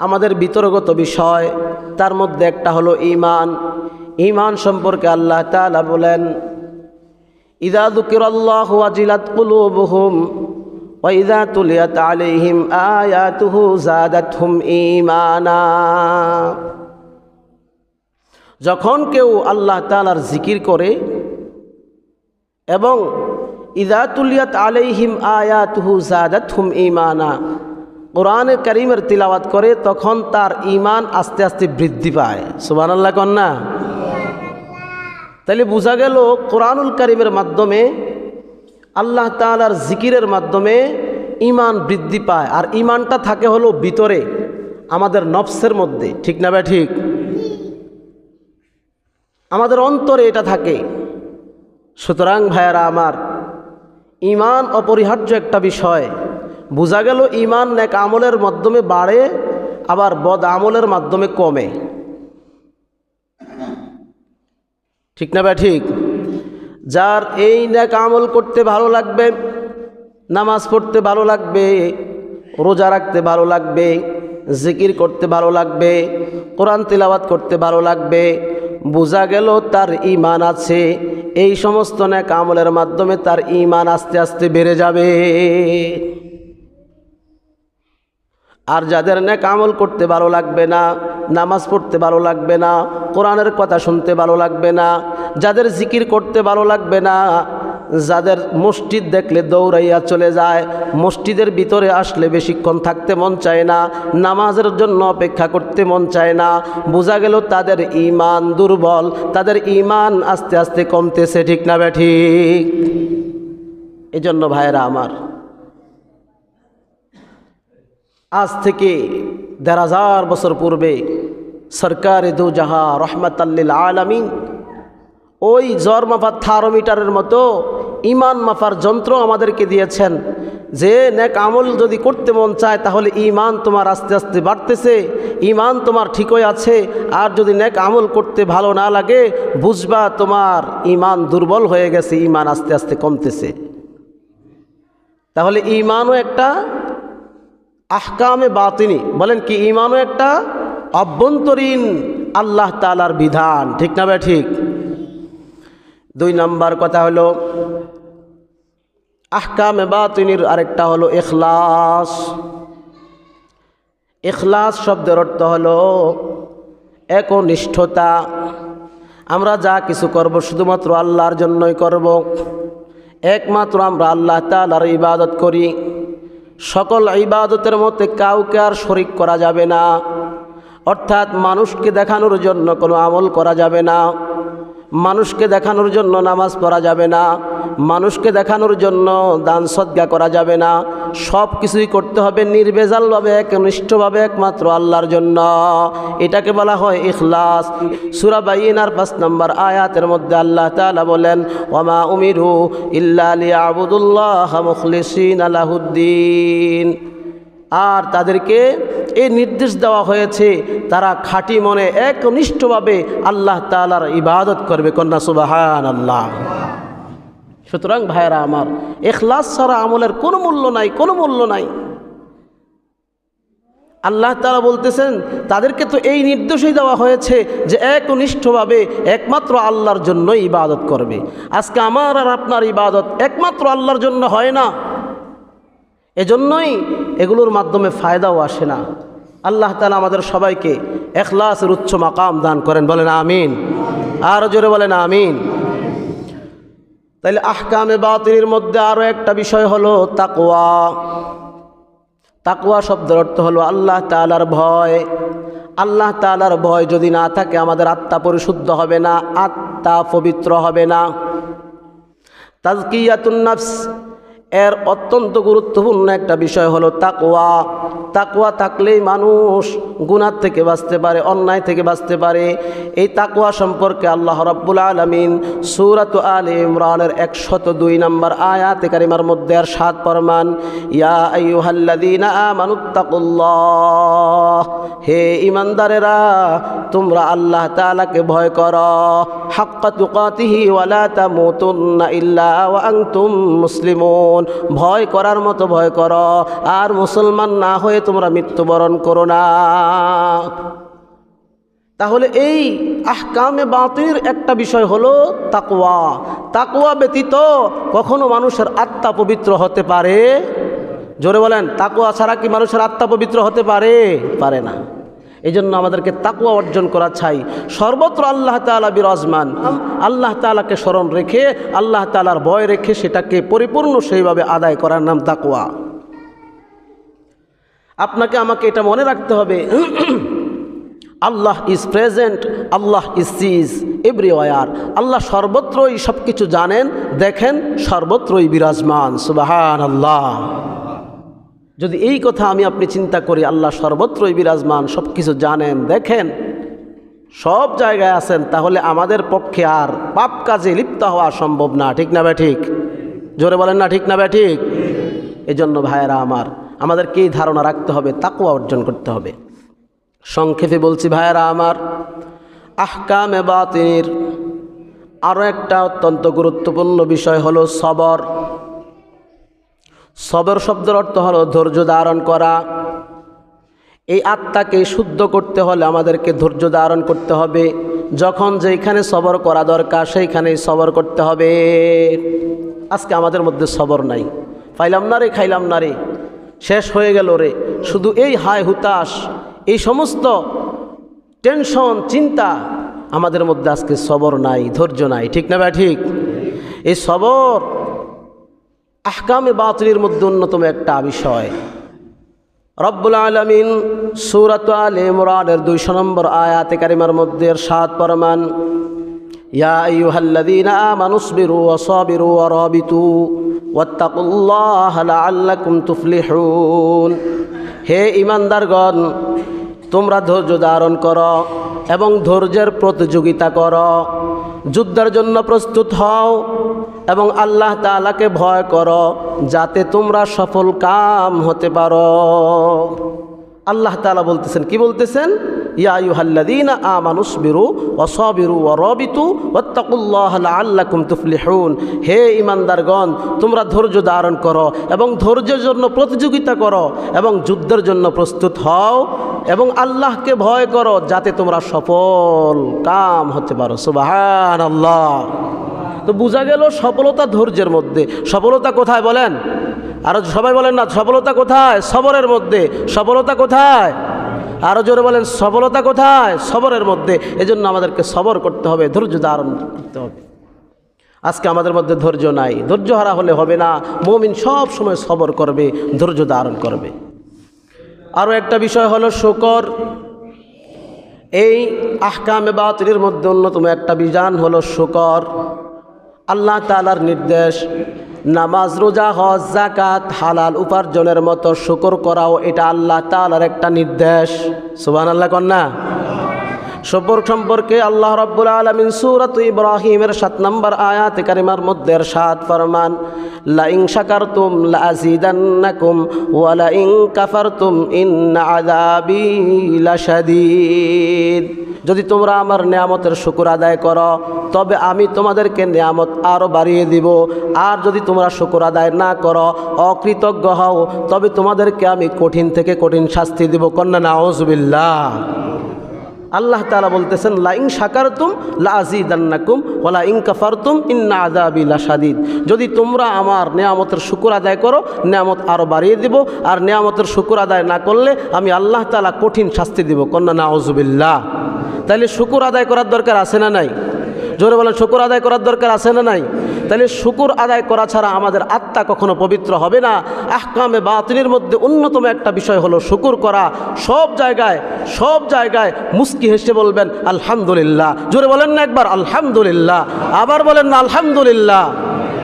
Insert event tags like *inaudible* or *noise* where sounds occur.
আমাদের বিতর্কত বিষয়, তার মধ্যে একটা হলো ইমান ইমান সম্পর্কে আল্লাহ তালা বলেন আলাইহিম যখন কেউ আল্লাহ তালার জিকির করে এবং ইদা তুলিয়াত আলাইহিম আয়াতুহু জাদাতহুম ইমানা কোরআনে করিমের তিলাওয়াত করে, তখন তার ইমান আস্তে আস্তে বৃদ্ধি পায়। সুবান আল্লাহ কন্যা তাহলে বোঝা গেল, কোরআনুল করিমের মাধ্যমে, আল্লাহ তালার জিকিরের মাধ্যমে ইমান বৃদ্ধি পায়। আর ইমানটা থাকে হলো ভিতরে, আমাদের নফসের মধ্যে। ঠিক না ভাই ঠিক? আমাদের অন্তরে এটা থাকে। সুতরাং ভাইয়ারা আমার ইমান অপরিহার্য একটা বিষয়। বোঝা গেল ইমান নেক আমলের মাধ্যমে বাড়ে, আবার বদ আমলের মাধ্যমে কমে। ঠিক না ভাই, ঠিক? যার এই নেক আমল করতে ভালো লাগবে, নামাজ পড়তে ভালো লাগবে, রোজা রাখতে ভালো লাগবে, জিকির করতে ভালো লাগবে, কোরআন তিলাবাত করতে ভালো লাগবে, বোঝা গেল তার ইমান আছে, এই সমস্ত নেক আমলের মাধ্যমে তার ইমান আস্তে আস্তে বেড়ে যাবে। আর যাদের নেক আমল করতে ভালো লাগবে না, নামাজ পড়তে ভালো লাগবে না, কোরআনের কথা শুনতে ভালো লাগবে না, যাদের জিকির করতে ভালো লাগবে না, যাদের মসজিদ দেখলে দৌড়াইয়া চলে যায়, মসজিদের ভিতরে আসলে বেশিক্ষণ থাকতে মন চায় না, নামাজের জন্য অপেক্ষা করতে মন চায় না, বোঝা গেল তাদের ইমান দুর্বল, তাদের ইমান আস্তে আস্তে কমতেছে, ঠিক না ব্যাঠিক এই জন্য ভাইয়েরা আমার আজ থেকে দেড় হাজার বছর পূর্বে সরকার দু জাহা রহমতাল্লিল আলমিন ওই জ্বর মাফার থার্মোমিটারের মতো ইমান মাফার যন্ত্র আমাদেরকে দিয়েছেন যে নেক আমল যদি করতে মন চায় তাহলে ইমান তোমার আস্তে আস্তে বাড়তেছে, ইমান তোমার ঠিকই আছে, আর যদি নেক আমল করতে ভালো না লাগে, বুঝবা তোমার ইমান দুর্বল হয়ে গেছে, ইমান আস্তে আস্তে কমতেছে। তাহলে ইমানও একটা আহকামে বাতিনি। বলেন, কি ইমানও একটা? অভ্যন্তরীণ আল্লাহ তালার বিধান। ঠিক না ভাই ঠিক? দুই নাম্বার কথা হলো, আহকামে বাতিনির আরেকটা হলো এখলাস এখলাস শব্দের অর্থ হলো একনিষ্ঠতা। আমরা যা কিছু করব শুধুমাত্র আল্লাহর জন্যই করব। একমাত্র আমরা আল্লাহ তালার ইবাদত করি। সকল ইবাদতের মধ্যে কাউকে আর শরিক করা যাবে না। অর্থাৎ মানুষকে দেখানোর জন্য কোনো আমল করা যাবে না। মানুষকে দেখানোর জন্য নামাজ পড়া যাবে না। মানুষকে দেখানোর জন্য দান সদ্গা করা যাবে না। সব কিছুই করতে হবে নির্বেজালভাবে, একনিষ্ঠভাবে একমাত্র আল্লাহর জন্য। এটাকে বলা হয় ইখলাস। সুরাবাইনার পাঁচ নম্বর আয়াতের মধ্যে আল্লাহ তালা বলেন ওমা উমিরু ইল্লা আবুদুল্লাহ মুখলিসিন আলাহুদ্দিন আর তাদেরকে এই নির্দেশ দেওয়া হয়েছে, তারা খাঁটি মনে একনিষ্ঠভাবে আল্লাহ তালার ইবাদত করবে। কন্যা সুবাহান আল্লাহ সুতরাং ভাইয়েরা আমার, এখলাস ছাড়া আমলের কোনো মূল্য নাই, কোনো মূল্য নাই। আল্লাহ তালা বলতেছেন, তাদেরকে তো এই নির্দেশই দেওয়া হয়েছে যে একনিষ্ঠভাবে একমাত্র আল্লাহর জন্যই ইবাদত করবে। আজকে আমার আর আপনার ইবাদত একমাত্র আল্লাহর জন্য হয় না। এজন্যই এগুলোর মাধ্যমে ফায়দাও আসে না। আল্লাহ তালা আমাদের সবাইকে এখলাসের উচ্চ মাকাম দান করেন, বলেন আমিন। আরও জোরে বলেন আমিন। তাইলে আহকামে বাতিনের মধ্যে আরও একটা বিষয় হলো তাকওয়া। তাকুয়া শব্দের অর্থ হলো আল্লাহ তালার ভয়। আল্লাহ তালার ভয় যদি না থাকে আমাদের আত্মা পরিশুদ্ধ হবে না, আত্মা পবিত্র হবে না। তাজকিয়াতুন্নাফস এর অত্যন্ত গুরুত্বপূর্ণ একটা বিষয় হলো তাকওয়া। তাকওয়া থাকলেই মানুষ গুনার থেকে বাঁচতে পারে, অন্যায় থেকে বাঁচতে পারে। এই তাকওয়া সম্পর্কে আল্লাহ রব্বুল আলমিন সুরাত আল ইমরানের একশত দুই নম্বর আয়াতে কারিমার মধ্যে আর সাত পরমান হে ইমানদারেরা তোমরা আল্লাহ তাআলাকে ভয় কর। হাক্কা তুকাতিহি ওয়ালা তামুতুন্না ইল্লা ভয় করার মতো ভয় কর। আর মুসলমান না হয়ে তোমরা মৃত্যুবরণ করো না। তাহলে এই আহকামে বাতির একটা বিষয় হলো তাকওয়া। তাকওয়া ব্যতীত কখনো মানুষের আত্মা পবিত্র হতে পারে। জোরে বলেন, তাকওয়া ছাড়া কি মানুষের আত্মা পবিত্র হতে পারে? পারে না। এই জন্য আমাদেরকে তাকুয়া অর্জন করা চাই। সর্বত্র আল্লাহ তালা বিরাজমান। আল্লাহ তালাকে স্মরণ রেখে, আল্লাহ তালার ভয় রেখে সেটাকে পরিপূর্ণ সেইভাবে আদায় করার নাম তাকুয়া আপনাকে আমাকে এটা মনে রাখতে হবে। *clears throat* Allah is present Allah is sees everywhere Allah সর্বত্রই সব কিছু জানেন, দেখেন, সর্বত্রই বিরাজমান। সুবাহান আল্লাহ যদি এই কথা আমি আপনি চিন্তা করি, আল্লাহ সর্বত্রই বিরাজমান সব কিছু জানেন, দেখেন, সব জায়গায় আছেন, তাহলে আমাদের পক্ষে আর পাপ কাজে লিপ্ত হওয়া সম্ভব না। ঠিক না বে ঠিক? জোরে বলেন না, ঠিক না বে ঠিক? এই জন্য ভাইয়েরা আমার আমাদেরকে এই ধারণা রাখতে হবে তাকুয়া অর্জন করতে হবে। সংক্ষেপে বলছি, ভাইয়েরা আমার, আহকামে বাতিনির আরও একটা অত্যন্ত গুরুত্বপূর্ণ বিষয় হলো সবর। সবর শব্দের অর্থ হলো ধৈর্য ধারণ করা। এই আত্মাকে শুদ্ধ করতে হলে আমাদেরকে ধৈর্য ধারণ করতে হবে। যখন যেখানে সবর করা দরকার, সেইখানেই সবর করতে হবে। আজকে আমাদের মধ্যে সবর নাই। পাইলাম না রে, খাইলাম না রে। শেষ হয়ে গেল রে। শুধু এই হায় হুতাশ, এই সমস্ত টেনশন, চিন্তা আমাদের মধ্যে আজকে সবর নাই, ধৈর্য নাই। ঠিক না ভাই, ঠিক? এই সবর আহকামে বাতিলের মধ্যে অন্যতম একটা বিষয়। রব্বুল আলমিন সুরত আল ইমরানের দুইশো নম্বর আয়াতে কারিমার মধ্যে সাত পরমান ইয়া আইয়ুহাল্লাযীনা আমানুসবিরু ওয়া সাবিরু ওয়া রাবিতু ওয়াত্তাকুল্লাহা লাআল্লাকুম তুফলিহুন। হে ঈমানদারগণ, তোমরা ধৈর্য ধারণ করো এবং ধৈর্যের প্রতিযোগিতা করো। যুদ্ধের জন্য প্রস্তুত হও এবং আল্লাহ তাআলাকে ভয় করো যাতে তোমরা সফল কাম হতে পারো। আল্লাহ তাআলা বলতেছেন, কি বলতেছেন? ইয়ায়ুহাল্লাদিনা আল্লাকুম তুফলিহুন। হে ইমানদারগণ তোমরা ধৈর্য ধারণ করো এবং ধৈর্যের জন্য প্রতিযোগিতা করো এবং যুদ্ধের জন্য প্রস্তুত হও এবং আল্লাহকে ভয় করো যাতে তোমরা সফল কাম হতে পারো। সুবাহান আল্লাহ তো বোঝা গেল সফলতা ধৈর্যের মধ্যে। সফলতা কোথায় বলেন? আর সবাই বলেন না, সফলতা কোথায়? সবরের মধ্যে। সফলতা কোথায়? আরও জোরে বলেন, সফলতা কোথায়? সবরের মধ্যে। এজন্য আমাদেরকে সবর করতে হবে, ধৈর্য ধারণ করতে হবে। আজকে আমাদের মধ্যে ধৈর্য নাই। ধৈর্য হারা হলে হবে না। মমিন সব সময় সবর করবে, ধৈর্য ধারণ করবে। আরও একটা বিষয় হলো শকর। এই আহকামে বাতিলের মধ্যে অন্যতম একটা বিধান হলো শকর। আল্লাহ তালার নির্দেশ। নামাজ, রোজা, হজ জাকাত হালাল উপার্জনের মতো শুকর করাও এটা আল্লাহ তালার একটা নির্দেশ। সুবান আল্লাহ কন্যা শকর সম্পর্কে আল্লাহ রব্বুল আলমিন সুরত ইব্রাহিমের সাত নম্বর আয়াত কারিমার মধ্যে সাত ফরমান লাইং শাকারতুম লাজিদান্নাকুম ওয়ালা ইং কাফারতুম ইন্না আযাবি লাশাদীদ। যদি তোমরা আমার নিয়ামতের শুকুর আদায় করো, তবে আমি তোমাদেরকে নিয়ামত আরও বাড়িয়ে দিব। আর যদি তোমরা শুকুর আদায় না করো, অকৃতজ্ঞ হও, তবে তোমাদেরকে আমি কঠিন থেকে কঠিন শাস্তি দিব। কন্যা, নাউজবিল্লাহ। আল্লাহ তালা বলতেছেন লাইং সাকারতুম লাজিদান্নাকুম ওলা ইং কাফারতুম ইন্না আদাবি লাসাদিদ যদি তোমরা আমার নেয়ামতের শুকুর আদায় করো, নিয়ামত আরও বাড়িয়ে দিব। আর নেয়ামতের শুকুর আদায় না করলে আমি আল্লাহ তালা কঠিন শাস্তি দিব। কন্যা, নাউজুবিল্লাহ। তাইলে শুকুর আদায় করার দরকার আছে না নাই? জোরে বলেন, শুকুর আদায় করার দরকার আছে না নাই? তাহলে শুকুর আদায় করা ছাড়া আমাদের আত্মা কখনো পবিত্র হবে না। আহকামে বাতিলের মধ্যে অন্যতম একটা বিষয় হলো শুকুর করা। সব জায়গায় সব জায়গায় মুস্কি হেসে বলবেন, আলহামদুলিল্লাহ। জোরে বলেন না একবার, আলহামদুলিল্লাহ। আবার বলেন না, আলহামদুলিল্লাহ।